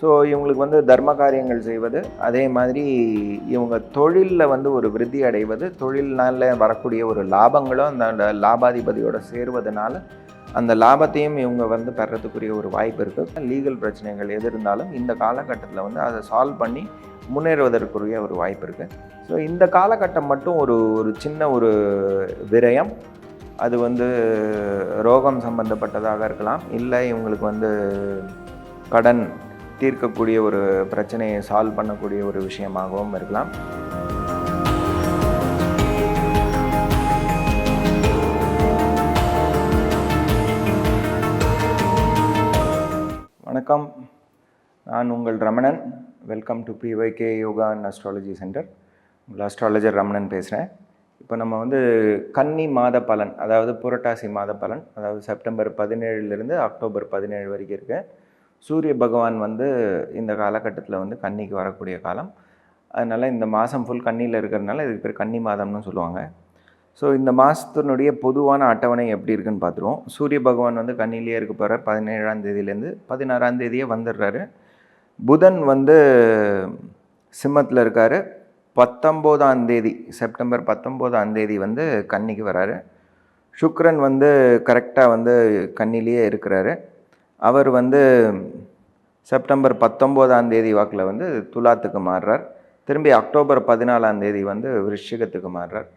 So இவங்களுக்கு வந்து தர்ம காரியங்கள் செய்வது அதே மாதிரி இவங்க தொழிலில் வந்து ஒரு விருத்தி அடைவது தொழில்னால வரக்கூடிய ஒரு லாபங்களும் அந்த லாபாதிபதியோட சேருவதனால அந்த லாபத்தையும் இவங்க வந்து பெறத்துக்குரிய ஒரு வாய்ப்பு இருக்குது லீகல் பிரச்சனைகள் எது இருந்தாலும் இந்த காலகட்டத்தில் வந்து அதை சால்வ் பண்ணி முன்னேறுவதற்குரிய ஒரு வாய்ப்பு இருக்குது ஸோ இந்த காலகட்டம் மட்டும் ஒரு ஒரு சின்ன ஒரு விரயம். அது வந்து ரோகம் சம்பந்தப்பட்டதாக இருக்கலாம். இல்லை இவங்களுக்கு வந்து கடன் தீர்க்கக்கூடிய ஒரு பிரச்சனையை சால்வ் பண்ணக்கூடிய ஒரு விஷயமாகவும் இருக்கலாம். வணக்கம். நான் உங்கள் Ramanan. Welcome to P Y K yoga and astrology centre உங்கள் அஸ்ட்ராலஜர் ரமணன் பேசுகிறேன் இப்போ நம்ம வந்து கன்னி மாத பலன் அதாவது புரட்டாசி மாத பலன் அதாவது செப்டம்பர் பதினேழுலேருந்து அக்டோபர் பதினேழு வரைக்கும் இருக்குது சூரிய பகவான் வந்து இந்த காலகட்டத்தில் வந்து கன்னிக்கு வரக்கூடிய காலம். அதனால் இந்த மாதம் ஃபுல் கன்னியில் இருக்கிறதுனால இதுக்கு பேர் கன்னி மாதம்னு சொல்லுவாங்க. ஸோ இந்த மாதத்தினுடைய பொதுவான அட்டவணை எப்படி இருக்குன்னு பார்த்துருவோம் சூரிய பகவான் வந்து கன்னிலேயே இருக்க போகிறார் பதினேழாம் தேதியிலேருந்து பதினாறாம் தேதியே வந்துடுறாரு. புதன் வந்து சிம்மத்தில் இருக்கார். பத்தொம்போதாம் தேதி செப்டம்பர் பத்தொம்போதாம் தேதி வந்து கன்னிக்கு வராரு. சுக்ரன் வந்து கரெக்டாக வந்து கன்னிலேயே இருக்கிறாரு. அவர் வந்து செப்டம்பர் பத்தொம்போதாம் தேதி வாக்கில் வந்து துலாத்துக்கு மாறுறார். திரும்பி அக்டோபர் பதினாலாம் தேதி வந்து விருஷிகத்துக்கு மாறுறார்.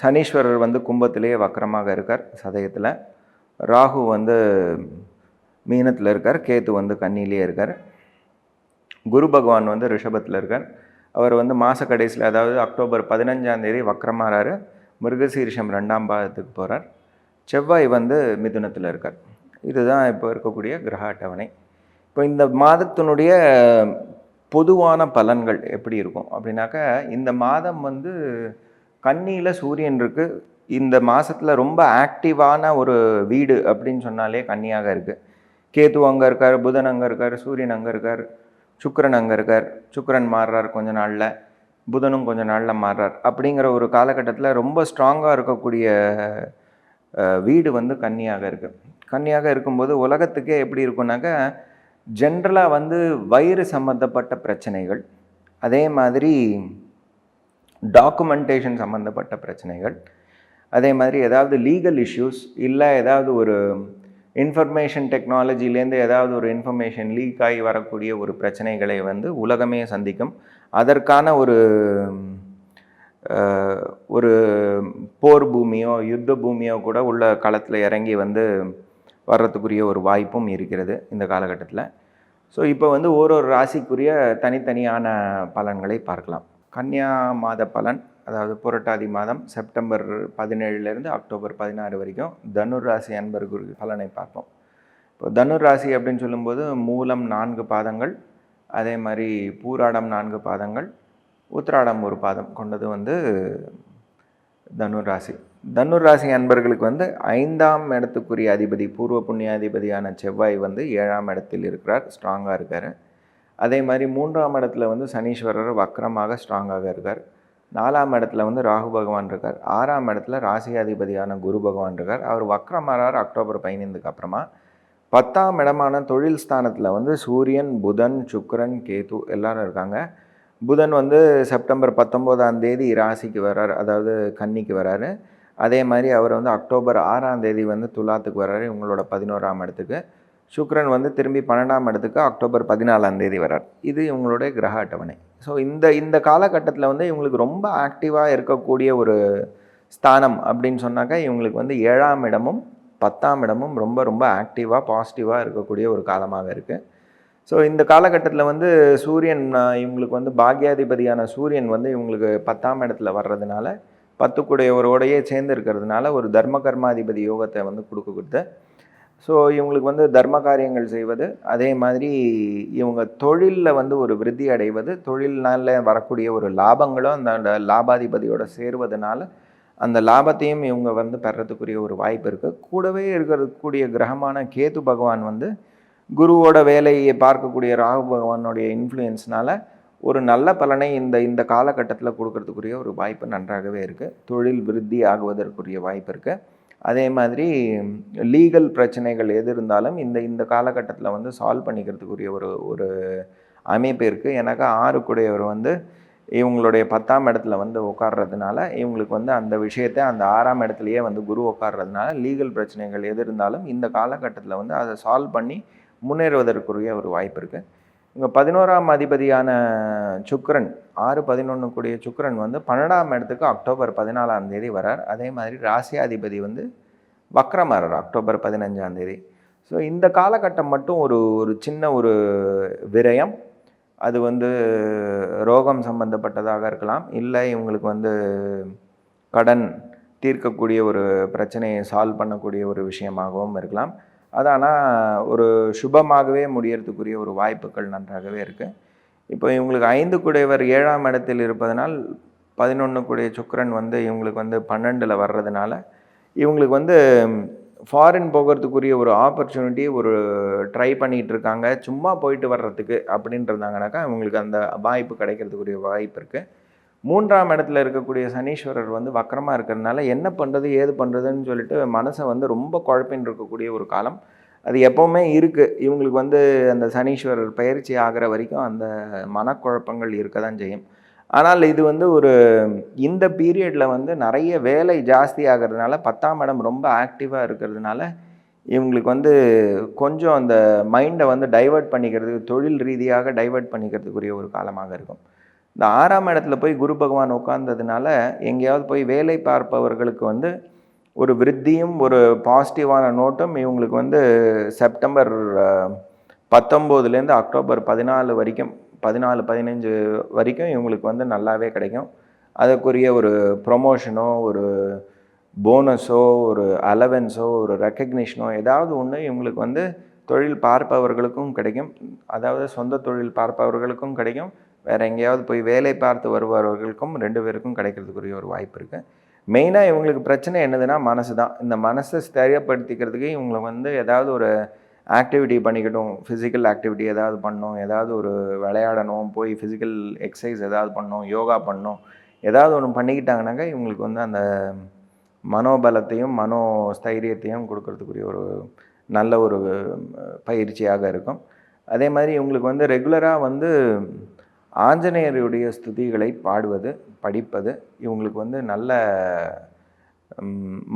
சனீஸ்வரர் வந்து கும்பத்திலேயே வக்கரமாக இருக்கார் சதயத்தில். ராகு வந்து மீனத்தில் இருக்கார். கேத்து வந்து கன்னிலேயே இருக்கார். குரு பகவான் வந்து ரிஷபத்தில் இருக்கார். அவர் வந்து மாத கடைசியில் அதாவது அக்டோபர் பதினஞ்சாம் தேதி வக்கரமாறாரு. மிருகசீரிஷம் ரெண்டாம் பாதத்துக்கு போகிறார் செவ்வாய் வந்து மிதுனத்தில் இருக்கார். இதுதான் இப்போ இருக்கக்கூடிய கிரக அட்டவணை. இப்போ இந்த மாதத்தினுடைய பொதுவான பலன்கள் எப்படி இருக்கும்? அப்படின்னாக்கா இந்த மாதம் வந்து கன்னியில் சூரியன் இருக்குது இந்த மாதத்தில் ரொம்ப ஆக்டிவான ஒரு வீடு அப்படின்னு சொன்னாலே கன்னியாக இருக்குது கேது அங்கே இருக்கார் புதன் அங்கே இருக்கார் சூரியன் அங்கே இருக்கார் சுக்கரன் அங்கே இருக்கார். சுக்கரன் மாறுறார் கொஞ்ச நாளில் புதனும் கொஞ்ச நாளில் மாறுறார். அப்படிங்கிற ஒரு காலகட்டத்தில் ரொம்ப ஸ்ட்ராங்காக இருக்கக்கூடிய வீடு வந்து கன்னியாக இருக்குது கன்னியாக இருக்கும்போது உலகத்துக்கே எப்படி இருக்கும்னாக்கா ஜென்ரலாக வந்து வயிறு சம்மந்தப்பட்ட பிரச்சனைகள் அதே மாதிரி டாக்குமெண்டேஷன் சம்மந்தப்பட்ட பிரச்சனைகள் அதே மாதிரி ஏதாவது லீகல் இஷ்யூஸ் இல்லை ஏதாவது ஒரு இன்ஃபர்மேஷன் டெக்னாலஜிலேருந்து ஏதாவது ஒரு இன்ஃபர்மேஷன் லீக் ஆகி வரக்கூடிய ஒரு பிரச்சனைகளை வந்து உலகமே சந்திக்கும். அதற்கான ஒரு ஒரு போர் பூமியோ யுத்த பூமியோ கூட உள்ள களத்தில் இறங்கி வந்து வர்றதுக்குரிய ஒரு வாய்ப்பும் இருக்கிறது இந்த காலகட்டத்தில். ஸோ இப்போ வந்து ஒரு ஒரு ராசிக்குரிய தனித்தனியான பலன்களை பார்க்கலாம். கன்னியா மாத பலன் அதாவது புரட்டாதி மாதம் செப்டம்பர் பதினேழுலேருந்து அக்டோபர் பதினாறு வரைக்கும் தனுர் ராசி அன்பர்களுக்கு பலனை பார்ப்போம். இப்போ தனுர் ராசி அப்படின்னு சொல்லும்போது மூலம் நான்கு பாதங்கள் அதே மாதிரி பூராடம் நான்கு பாதங்கள் உத்திராடம் ஒரு பாதம் கொண்டது வந்து தனுர் ராசி. தனுர் ராசி அன்பர்களுக்கு வந்து ஐந்தாம் இடத்துக்குரிய அதிபதி பூர்வ புண்ணியாதிபதியான செவ்வாய் வந்து ஏழாம் இடத்தில் இருக்கிறார் ஸ்ட்ராங்காக இருக்கார். அதே மாதிரி மூன்றாம் இடத்துல வந்து சனீஸ்வரர் வக்கரமாக ஸ்ட்ராங்காக இருக்கார். நாலாம் இடத்துல வந்து ராகு பகவான் இருக்கார். ஆறாம் இடத்துல ராசி அதிபதியான குரு பகவான் இருக்கார். அவர் வக்ரமாறார் அக்டோபர் பதினைந்துக்கு அப்புறமா. பத்தாம் இடமான தொழில் ஸ்தானத்தில் வந்து சூரியன் புதன் சுக்கரன் கேது எல்லாரும் இருக்காங்க. புதன் வந்து செப்டம்பர் பத்தொம்போதாம் தேதி ராசிக்கு வர்றார். அதாவது கன்னிக்கு வர்றாரு. அதே மாதிரி அவர் வந்து அக்டோபர் ஆறாம் தேதி வந்து துலாத்துக்கு வர்றாரு இவங்களோட பதினோராம் இடத்துக்கு. சுக்ரன் வந்து திரும்பி பன்னெண்டாம் இடத்துக்கு அக்டோபர் பதினாலாம் தேதி வர்றார். இது இவங்களுடைய கிரக அட்டவணை. ஸோ இந்த இந்த காலகட்டத்தில் வந்து இவங்களுக்கு ரொம்ப ஆக்டிவாக இருக்கக்கூடிய ஒரு ஸ்தானம் அப்படின்னு சொன்னாக்கா இவங்களுக்கு வந்து ஏழாம் இடமும் பத்தாம் இடமும் ரொம்ப ரொம்ப ஆக்டிவாக பாசிட்டிவாக இருக்கக்கூடிய ஒரு காலமாக இருக்குது ஸோ இந்த காலகட்டத்தில் வந்து சூரியன் இவங்களுக்கு வந்து பாக்யாதிபதியான சூரியன் வந்து இவங்களுக்கு பத்தாம் இடத்துல வர்றதுனால பத்துக்குடையவரோடையே சேர்ந்து இருக்கிறதுனால ஒரு தர்ம கர்மாதிபதி யோகத்தை வந்து கொடுக்க கொடுத்து ஸோ இவங்களுக்கு வந்து தர்ம காரியங்கள் செய்வது அதே மாதிரி இவங்க தொழிலில் வந்து ஒரு விருத்தி அடைவது தொழில்னால வரக்கூடிய ஒரு லாபங்களும் அந்த லாபாதிபதியோட சேருவதனால அந்த லாபத்தையும் இவங்க வந்து பெறத்துக்குரிய ஒரு வாய்ப்பு இருக்குது கூடவே இருக்கக்கூடிய கிரகமான கேது பகவான் வந்து குருவோட வேலையை பார்க்கக்கூடிய ராகு பகவானுடைய இன்ஃப்ளூயன்ஸ்னால ஒரு நல்ல பலனை இந்த இந்த காலகட்டத்தில் கொடுக்கறதுக்குரிய ஒரு வாய்ப்பு நன்றாகவே இருக்குது தொழில் விருத்தி ஆகுவதற்குரிய வாய்ப்பு இருக்குது அதே மாதிரி லீகல் பிரச்சனைகள் எது இருந்தாலும் இந்த இந்த காலகட்டத்தில் வந்து சால்வ் பண்ணிக்கிறதுக்குரிய ஒரு ஒரு அமைப்பு இருக்குது எனக்கு ஆறுக்குடையவர் வந்து இவங்களுடைய பத்தாம் இடத்துல வந்து உட்கார்றதுனால இவங்களுக்கு வந்து அந்த விஷயத்தை அந்த ஆறாம் இடத்துலையே வந்து குரு உட்கார்றதுனால லீகல் பிரச்சனைகள் எது இருந்தாலும் இந்த காலகட்டத்தில் வந்து அதை சால்வ் பண்ணி முன்னேறுவதற்குரிய ஒரு வாய்ப்பு இருக்குது இங்கே பதினோராம் அதிபதியான சுக்ரன் ஆறு பதினொன்று கூடிய சுக்ரன் வந்து பன்னெண்டாம் இடத்துக்கு அக்டோபர் பதினாலாம் தேதி வரார். அதே மாதிரி ராசியாதிபதி வந்து வக்ரமாறார் அக்டோபர் பதினஞ்சாம் தேதி. ஸோ இந்த காலகட்டம் மட்டும் ஒரு ஒரு சின்ன ஒரு விரயம். அது வந்து ரோகம் சம்பந்தப்பட்டதாக இருக்கலாம். இல்லை இவங்களுக்கு வந்து கடன் தீர்க்கக்கூடிய ஒரு பிரச்சனையை சால்வ் பண்ணக்கூடிய ஒரு விஷயமாகவும் இருக்கலாம். அது ஆனால் ஒரு சுபமாகவே முடியறதுக்குரிய ஒரு வாய்ப்புகள் நன்றாகவே இருக்குது இப்போ இவங்களுக்கு ஐந்து குடையவர் ஏழாம் இடத்தில் இருப்பதனால் பதினொன்று கூடிய சுக்கரன் வந்து இவங்களுக்கு வந்து பன்னெண்டில் வர்றதுனால இவங்களுக்கு வந்து ஃபாரின் போகிறதுக்குரிய ஒரு ஆப்பர்ச்சுனிட்டி ஒரு ட்ரை பண்ணிகிட்டு இருக்காங்க சும்மா போயிட்டு வர்றதுக்கு அப்படின்றதாங்கனாக்கா இவங்களுக்கு அந்த வாய்ப்பு கிடைக்கிறதுக்குரிய வாய்ப்பு இருக்குது மூன்றாம் இடத்துல இருக்கக்கூடிய சனீஸ்வரர் வந்து வக்கரமாக இருக்கிறதுனால என்ன பண்ணுறது ஏது பண்ணுறதுன்னு சொல்லிட்டு மனசை வந்து ரொம்ப குழப்பின்னு இருக்கக்கூடிய ஒரு காலம். அது எப்போவுமே இருக்குது இவங்களுக்கு வந்து அந்த சனீஸ்வரர் பயிற்சி ஆகிற வரைக்கும் அந்த மனக்குழப்பங்கள் இருக்க தான் செய்யும். ஆனால் இது வந்து ஒரு இந்த பீரியடில் வந்து நிறைய வேலை ஜாஸ்தி ஆகிறதுனால பத்தாம் இடம் ரொம்ப ஆக்டிவாக இருக்கிறதுனால இவங்களுக்கு வந்து கொஞ்சம் அந்த மைண்டை வந்து டைவர்ட் பண்ணிக்கிறதுக்கு தொழில் ரீதியாக டைவர்ட் பண்ணிக்கிறதுக்குரிய ஒரு காலமாக இருக்கும். இந்த ஆறாம் இடத்துல போய் குரு பகவான் உட்கார்ந்ததுனால எங்கேயாவது போய் வேலை பார்ப்பவர்களுக்கு வந்து ஒரு விருத்தியும் ஒரு பாசிட்டிவான நோட்டும் இவங்களுக்கு வந்து செப்டம்பர் பத்தொம்போதுலேருந்து அக்டோபர் பதினாலு வரைக்கும் பதினாலு பதினஞ்சு வரைக்கும் இவங்களுக்கு வந்து நல்லாவே கிடைக்கும். அதுக்குரிய ஒரு ப்ரொமோஷனோ ஒரு போனஸோ ஒரு அலவன்ஸோ ஒரு ரெக்கக்னிஷனோ ஏதாவது ஒன்று இவங்களுக்கு வந்து தொழில் பார்ப்பவர்களுக்கும் கிடைக்கும். அதாவது சொந்த தொழில் பார்ப்பவர்களுக்கும் கிடைக்கும். வேறு எங்கேயாவது போய் வேலை பார்த்து வருபவர்களுக்கும் ரெண்டு பேருக்கும் கிடைக்கிறதுக்குரிய ஒரு வாய்ப்பு இருக்குது மெயினாக இவங்களுக்கு பிரச்சனை என்னதுன்னா மனசு தான். இந்த மனசை ஸ்திரியப்படுத்திக்கிறதுக்கு இவங்களை வந்து ஏதாவது ஒரு ஆக்டிவிட்டி பண்ணிக்கட்டும். ஃபிசிக்கல் ஆக்டிவிட்டி ஏதாவது பண்ணணும். ஏதாவது ஒரு விளையாடணும். போய் ஃபிசிக்கல் எக்ஸசைஸ் ஏதாவது பண்ணணும். யோகா பண்ணணும். ஏதாவது ஒன்று பண்ணிக்கிட்டாங்கனாக்கா இவங்களுக்கு வந்து அந்த மனோபலத்தையும் மனோ ஸ்தைரியத்தையும் கொடுக்கறதுக்குரிய ஒரு நல்ல ஒரு பயிற்சியாக இருக்கும். அதே மாதிரி இவங்களுக்கு வந்து ரெகுலராக வந்து ஆஞ்சநேயருடைய ஸ்துதிகளை பாடுவது படிப்பது இவங்களுக்கு வந்து நல்ல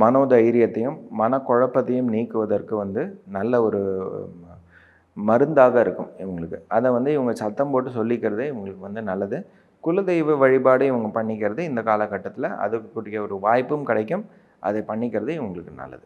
மனோதைரியத்தையும் மனக்குழப்பத்தையும் நீக்குவதற்கு வந்து நல்ல ஒரு மருந்தாக இருக்கும் இவங்களுக்கு. அதை வந்து இவங்க சத்தம் போட்டு சொல்லிக்கிறதே இவங்களுக்கு வந்து நல்லது. குலதெய்வ வழிபாடு இவங்க பண்ணிக்கிறது இந்த காலகட்டத்தில் அதுக்குரிய ஒரு வாய்ப்பும் கிடைக்கும். அதை பண்ணிக்கிறது இவங்களுக்கு நல்லது.